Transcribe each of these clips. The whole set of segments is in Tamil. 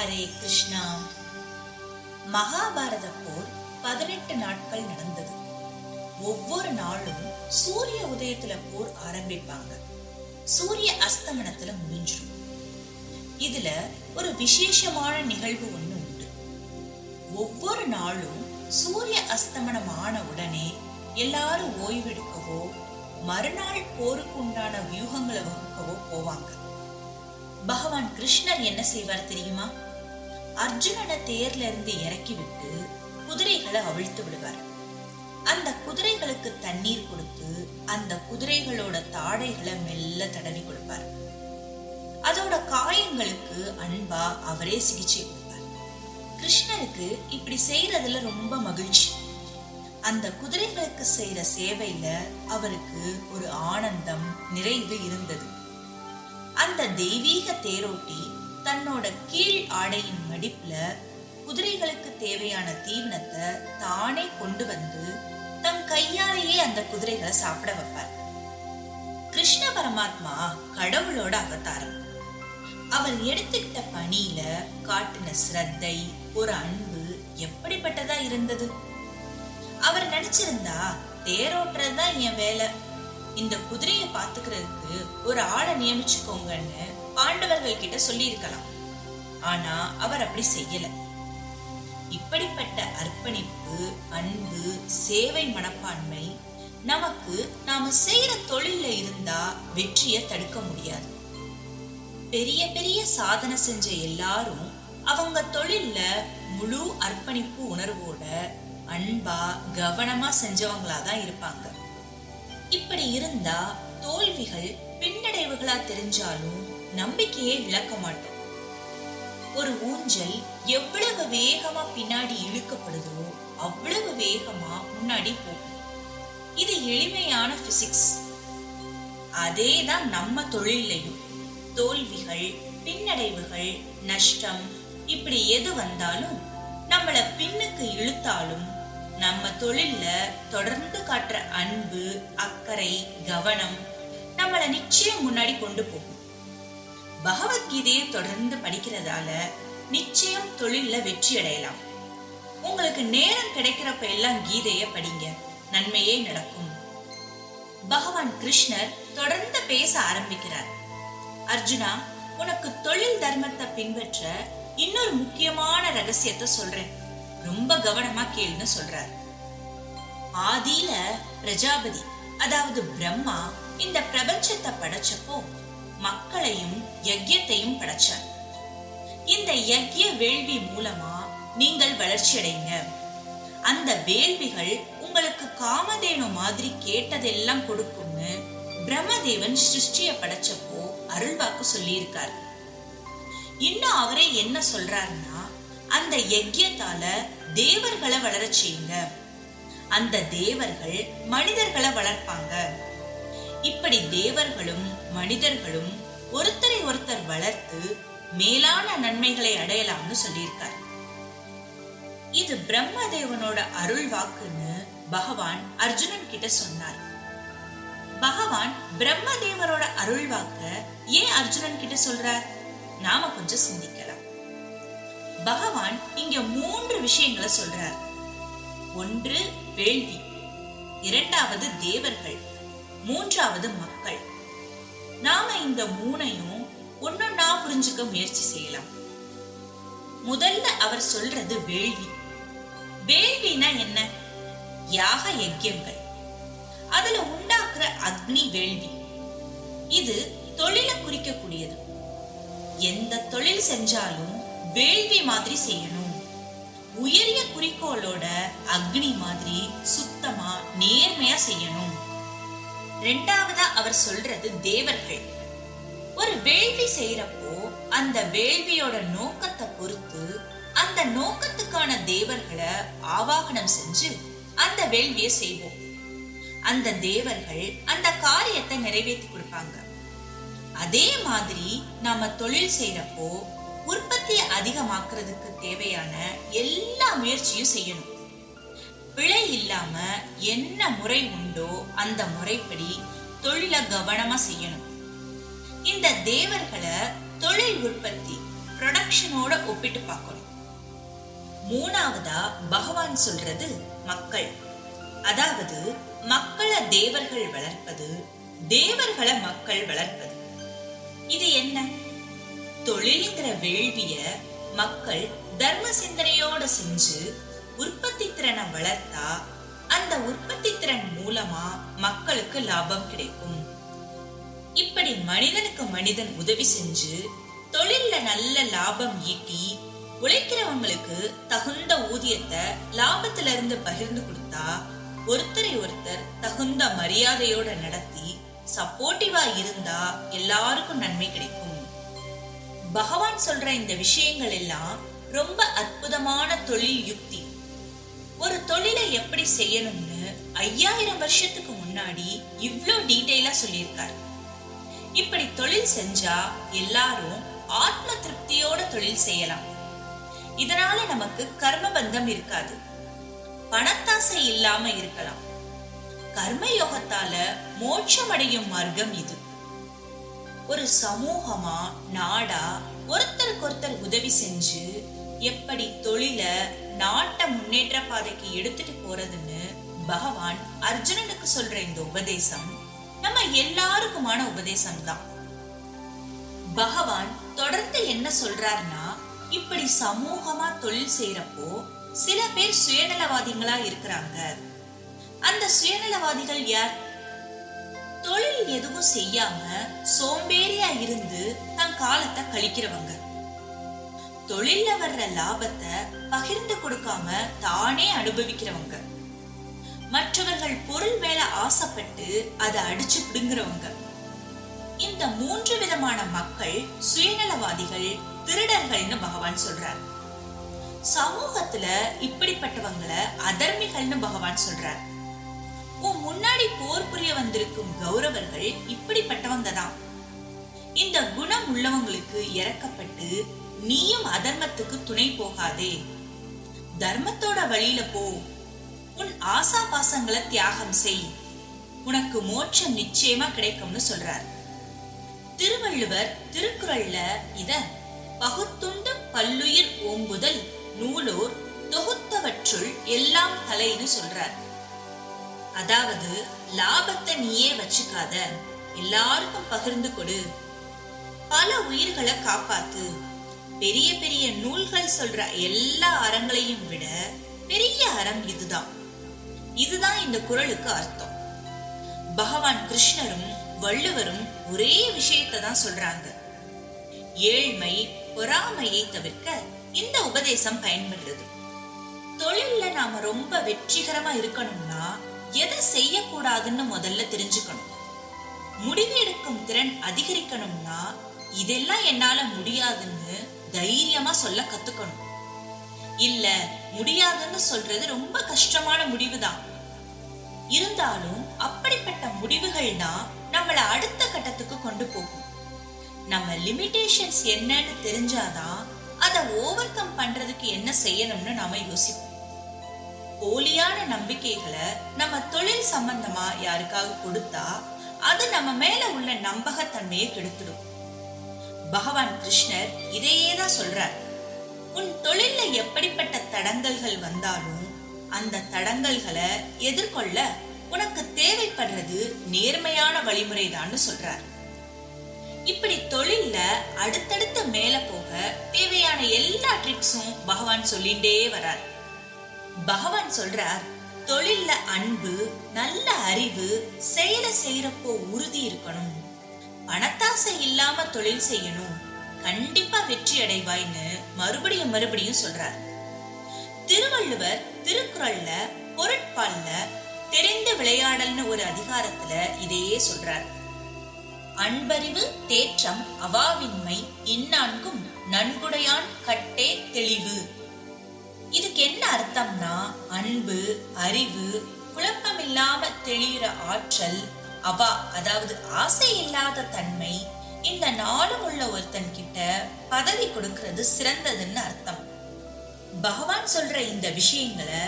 ஹரே கிருஷ்ணா. மகாபாரத போர் பதினெட்டு நாட்கள் நடந்தது. ஒவ்வொரு நாளும் சூரிய உதயத்துல போர் ஆரம்பிப்பாங்க. சூரிய அஸ்தமனத்துல முடிஞ்சிடும் இதுல ஒரு விசேஷமான நிகழ்வு ஒண்ணு உண்டு. ஒவ்வொரு நாளும் சூரிய அஸ்தமனம் ஆன உடனே எல்லாரும் ஓய்வெடுக்கவோ மறுநாள் போருக்கு உண்டான வியூகங்களை வகுக்கவோ போவாங்க. பகவான் கிருஷ்ணர் என்ன செய்வார் தெரியுமா? அர்ஜுனனை தேர்ல இருந்து இறக்கி விட்டு குதிரைகளை அவிழ்த்து விடுவார். அந்த குதிரைகளுக்கு தண்ணீர் கொடுத்து அந்த குதிரைகளோட தாடைகளை மெல்ல தடவி கொடுப்பார். அதோட காயங்களுக்கு அன்பா அவரே சிகிச்சை கொடுப்பார். கிருஷ்ணருக்கு இப்படி செய்யறதுல ரொம்ப மகிழ்ச்சி. அந்த குதிரைகளுக்கு செய்யற சேவையில அவருக்கு ஒரு ஆனந்தம் நிறைவு இருந்தது. அந்த தெய்வீக தேரோட்டி தன்னோட கீழ் ஆடையின் மடிப்புல குதிரைகளுக்கு தேவையான தீவனத்தை தானே கொண்டு வந்து தம் கையாலேயே அந்த குதிரைகளை சாப்பிட வைப்பார். கிருஷ்ண பரமாத்மா கடவுளோட அவதாரம். அவர் எடுத்துக்கிட்ட பணியில காட்டின சிரத்தை ஒரு அன்பு எப்படிப்பட்டதா இருந்தது? அவர் நினைச்சிருந்தா தேரோட்டுறது தான் என் வேலை. இந்த குதிரையை பாத்துக்கிறதுக்கு ஒரு ஆளை நியமிச்சுக்கோங்கன்னு பாண்டவர்கள் கிட்ட சொல்லி இருக்கலாம் ஆனா அவர் அப்படி செய்யல. இப்படிப்பட்ட அர்ப்பணிப்பு அன்பு சேவை மனப்பான்மை நமக்கு நாம செய்யற தொழில்ல இருந்தா வெற்றியை தடுக்க முடியாது. பெரிய பெரிய சாதனை செஞ்ச எல்லாரும் அவங்க தொழில்ல முழு அர்ப்பணிப்பு உணர்வோட அன்பா கவனமா செஞ்சவங்களா தான் இருப்பாங்க. இப்படி இருந்தா தோல்விகள் பின்னடைவுகளா தெரிஞ்சாலும் நம்பிக்கையே இழக்க மாட்டோம். ஒரு ஊஞ்சல் எவ்வளவு வேகமா பின்னாடி இழுக்கப்படுதோ அவ்வளவு வேகமா முன்னாடி போகும். இது எளிமையான பிசிக்ஸ் அதே தான் நம்ம தொழிலையும் தோல்விகள் பின்னடைவுகள் நஷ்டம் இப்படி எது வந்தாலும் நம்மள பின்னுக்கு இழுத்தாலும் நம்ம தொழில்ல தொடர்ந்து காட்டுற அன்பு அக்கறை கவனம் நம்மள நிச்சயம் முன்னாடி கொண்டு போகும். பகவத்கீதையை தொடர்ந்து படிக்கிறதால நிச்சயம் தொழில்ல வெற்றி அடையலாம். உங்களுக்கு நேரம் கிடைக்கிறப்ப எல்லாம் கீதைய படிங்க. நன்மையே நடக்கும். பகவான் கிருஷ்ணர் தொடர்ந்து பேச ஆரம்பிக்கிறார். அர்ஜுனா உனக்கு தொழில் தர்மத்தை பின்பற்ற இன்னொரு முக்கியமான ரகசியத்தை சொல்றேன். ரொம்ப கவனமா கேளுன்னு சொல்றாரு. ஆதியில பிரஜாபதி அதாவது பிரம்மா இந்த பிரபஞ்சத்தை படைச்சப்போ மக்களையும் யஜ்யத்தையும் படைச்சார். இந்த யஜ்ய வேள்வி மூலமா நீங்கள் வளர்ச்சி அடைங்க. அந்த வேள்விகள் உங்களுக்கு காமதேனு மாதிரி கேட்டதெல்லாம் கொடுக்கும்னு பிரம்மதேவன் சிருஷ்டிய படைச்சப்போ அருள்வாக்கு சொல்லியிருக்கார். இன்னும் அவரே என்ன சொல்றாருன்னா அந்த யஜ்யத்தால தேவர்களை வளரச் செய்யுங்க. அந்த தேவர்கள் மனிதர்களை வளர்ப்பாங்க. இப்படி தேவர்களும் மனிதர்களும் ஒருத்தரை ஒருத்தர் வளர்த்து மேலான நன்மைகளை அடையலாம்னு சொல்லியிருக்கார். இது பிரம்மதேவனோட அருள் வாக்குன்னு பகவான் அர்ஜுனன் கிட்ட சொன்னார். பகவான் பிரம்மதேவரோட அருள் வாக்க ஏன் அர்ஜுனன் கிட்ட சொல்றார்? நாம கொஞ்சம் சிந்திக்கலாம். பகவான் இங்க மூன்று விஷயங்களை சொல்றார். ஒன்று வேள்வி. இரண்டாவது தேவர்கள். மூன்றாவது மக்கள். நாம இந்த மூணையும் ஒன்னொன்னா புரிஞ்சுக்க முயற்சி செய்யலாம். முதல்ல அவர் சொல்றது வேள்வி. வேள்வினா என்ன? யாக யஜ்யங்கள். அதுல உண்டாக்குற அக்னி வேள்வி. இது தொழிலை குறிக்கக்கூடியது. எந்த தொழில் செஞ்சாலும் வேள்வி மாதிரி செய்யணும். உயரிய குறிக்கோளோட அக்னி மாதிரி சுத்தமா நேர்மையா செய்யணும். ரெண்டாவதா அவர் சொல்றது தேவர்கள். ஒரு வேள்வி செய்யறப்போ அந்த வேள்வியோட நோக்கத்தை பொறுத்து அந்த நோக்கத்துக்கான தேவர்களை ஆவாகனம் செஞ்சு அந்த வேள்வியை செய்வோம். அந்த தேவர்கள் அந்த காரியத்தை நிறைவேற்றி கொடுப்பாங்க. அதே மாதிரி நாம தொழில் செய்யறப்போ உற்பத்தியை அதிகமாக்குறதுக்கு தேவையான எல்லா முயற்சியும் செய்யணும். பிழை இல்லாம என்ன முறை உண்டோ அந்த முறைப்படி தொழில கவனமா செய்யணும். இந்த தேவர்களை தொழில் உற்பத்தி ப்ரொடக்ஷனோட ஒப்பிட்டு பார்க்கணும். மூணாவதா பகவான் சொல்றது மக்கள். அதாவது மக்களை தேவர்கள் வளர்ப்பது தேவர்களை மக்கள் வளர்ப்பது. இது என்ன? தொழில்ங்கிற வேள்விய மக்கள் தர்ம சிந்தனையோட செஞ்சு உற்பத்தி திறனை வளர்த்தா அந்த உற்பத்தி திறன் மூலமா மக்களுக்கு லாபம் கிடைக்கும். இப்படி மனிதனுக்கு மனிதன் உதவி செஞ்சு தொழில்ல நல்ல லாபம் ஈட்டி உழைக்கிறவங்களுக்கு தகுந்த ஊதியத்தை லாபத்துல இருந்து பகிர்ந்து கொடுத்தா ஒருத்தரை ஒருத்தர் தகுந்த மரியாதையோட நடத்தி சப்போர்ட்டிவா இருந்தா எல்லாருக்கும் நன்மை கிடைக்கும். பகவான் சொல்ற இந்த விஷயங்கள் எல்லாம் ரொம்ப அற்புதமான தொழில் யுக்தி. ஒரு தொழிலை எப்படி செய்யணும்னு ஐயாயிரம் வருஷத்துக்கு முன்னாடி இவ்ளோ டீட்டெயிலா சொல்லியிருக்காரு. இப்படி தொழில் செஞ்சா எல்லாரும் ஆத்ம திருப்தியோட தொழில் செய்யலாம். இதனால நமக்கு கர்ம பந்தம் இருக்காது. பணத்தாசை இல்லாம இருக்கலாம். கர்ம யோகத்தால மோட்சம் அடையும் மார்க்கம் இது. ஒரு சமூகமா நாடா ஒருத்தருக்கு ஒருத்தர் உதவி செஞ்சு எப்படி தொழில நாட்டை முன்னேற்ற பாதைக்கு எடுத்துட்டு போறதுன்னு பகவான் அர்ஜுனனுக்கு சொல்ற இந்த உபதேசம் நம்ம எல்லாருக்குமான உபதேசம் தான் பகவான் தொடர்ந்து என்ன சொல்றாருன்னா இப்படி சமூகமா தொழில் செய்யறப்போ சில பேர் சுயநலவாதிகளா இருக்கிறாங்க. அந்த சுயநலவாதிகள் யார்? எதுவும் செய்யாம சோம்பேறியா இருந்து தன் காலத்தை கழிக்கிறவங்க. தொழில்ல வர்ற லாபத்தை பகிர்ந்து கொடுக்காம தானே அனுபவிக்கிறவங்க. மற்றவர்கள் பொருள் மேல ஆசைப்பட்டு அதை அடிச்சு பிடுங்குறவங்க. இந்த மூன்று விதமான மக்கள் சுயநலவாதிகள் திருடர்கள்னு பகவான் சொல்றார். சமூகத்துல இப்படிப்பட்டவங்களை அதர்மிகள்னு பகவான் சொல்றார். உன் முன்னாடி போர் புரிய வந்திருக்கும் கௌரவர்கள் இப்படிப்பட்டவங்க தான் இந்த குணம் உள்ளவங்களுக்கு இறக்கப்பட்டு நீயும் அதர்மத்துக்கு துணை போகாதே. தர்மத்தோட வழியில போ. உன் ஆசா பாசங்களை தியாகம் செய். உனக்கு மோட்சம் நிச்சயமா கிடைக்கும்னு சொல்றார். திருவள்ளுவர் திருக்குறள்ல இத பகுத்துண்டு பல்லுயிர் ஓம்புதல் நூலோர் தொகுத்தவற்றுள் எல்லாம் தலைன்னு சொல்றார். அதாவது லாபத்தை நீயே வச்சுக்காத. எல்லாருக்கும் பகிர்ந்து கொடு. பல உயிர்களை காப்பாத்து. பெரிய பெரிய நூல்கள் சொல்ற எல்லா அறங்களையும் விட பெரிய அறம் இதுதான். இதுதான் இந்த குரலுக்கு அர்த்தம். பகவான் கிருஷ்ணரும் வள்ளுவரும் ஒரே விஷயத்தை தான் சொல்றாங்க. ஏழ்மை பொறாமையை தவிர்க்க இந்த உபதேசம் பயன்படுறது. தொழில்ல நாம ரொம்ப வெற்றிகரமா இருக்கணும்னா எதை செய்யக்கூடாதுன்னு முதல்ல தெரிஞ்சுக்கணும். முடிவு எடுக்கும் திறன் அதிகரிக்கணும்னா இதெல்லாம் என்னால முடியாதுன்னு தைரியமா சொல்ல கத்துக்கணும். இல்ல முடியாதுன்னு சொல்றது ரொம்ப கஷ்டமான முடிவுதான். இருந்தாலும் அப்படிப்பட்ட முடிவுகள் தான் நம்மளை அடுத்த கட்டத்துக்கு கொண்டு போகும். நம்ம லிமிடேஷன்ஸ் என்னன்னு தெரிஞ்சாதான் அதை ஓவர் கம் பண்றதுக்கு என்ன செய்யணும்னு நாம யோசிப்போம். போலியான நம்பிக்கைகளை நம்ம தொழில் சம்பந்தமா யாருக்காவது கொடுத்தா அது நம்ம மேல உள்ள நம்பகத்தன்மையை கெடுத்துடும். பகவான் கிருஷ்ணர் இதையே தான் சொல்றார். உன் தொழில்ல எப்படிப்பட்ட தடங்கல்கள் வந்தாலும் அந்த தடங்கல்களை எதிர்கொள்ள உனக்கு தேவைப்படுறது நேர்மையான வழிமுறைதான்னு சொல்றார். இப்படி தொழில்ல அடுத்தடுத்து மேல போக தேவையான எல்லா ட்ரிக்ஸும் பகவான் சொல்லிண்டே வரார். பகவான் சொல்றார் தொழில்ல அன்பு நல்ல அறிவு செயல செய்யறப்போ உறுதி இருக்கணும். பணத்தாசை இல்லாம தொழில் செய்யணும். கண்டிப்பா வெற்றி அடைவாய்னு மறுபடியும் மறுபடியும் சொல்றார். திருவள்ளுவர் திருக்குறள்ல பொருட்பால்ல தெரிந்து விளையாடல்னு ஒரு அதிகாரத்துல இதையே சொல்றார். அன்பறிவு தேற்றம் அவாவின்மை இன்னான்கும் நன்குடையான் கட்டே தெளிவு. இதுக்கு என்ன அர்த்தம்னா அன்பு அறிவு குழப்பமில்லாம தெளிகிற ஆற்றல் அவா அதாவது ஆசை இல்லாத தன்மை இந்த நாளும் உள்ள ஒருத்தன் கிட்ட பதவி கொடுக்கிறது சிறந்ததுன்னு அர்த்தம். பகவான் சொல்ற இந்த விஷயங்களை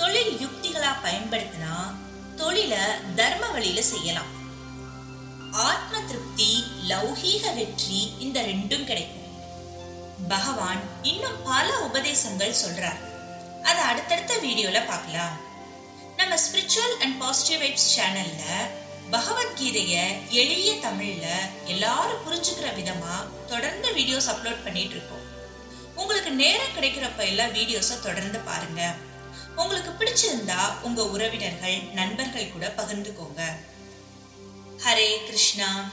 தொழில் யுக்திகளா பயன்படுத்தினா தொழில தர்ம வழியில செய்யலாம். ஆத்ம திருப்தி லௌகீக வெற்றி இந்த ரெண்டும் கிடைக்கும். பகவான் இன்னும் பல உபதேசங்கள் சொல்றார். அதை அடுத்தடுத்த வீடியோல பார்க்கலாம். நம்ம ஸ்பிரிச்சுவல் அண்ட் பாசிட்டிவ் வைப்ஸ் சேனல்ல பகவத்கீதைய எளிய தமிழ்ல எல்லாரும் புரிஞ்சுக்கிற விதமா தொடர்ந்து வீடியோஸ் அப்லோட் பண்ணிட்டு இருக்கோம். உங்களுக்கு நேரம் கிடைக்கிறப்ப எல்லாம் வீடியோஸை தொடர்ந்து பாருங்க. உங்களுக்கு பிடிச்சிருந்தா உங்க உறவினர்கள் நண்பர்கள் கூட பகிர்ந்துக்கோங்க. ஹரே கிருஷ்ணா.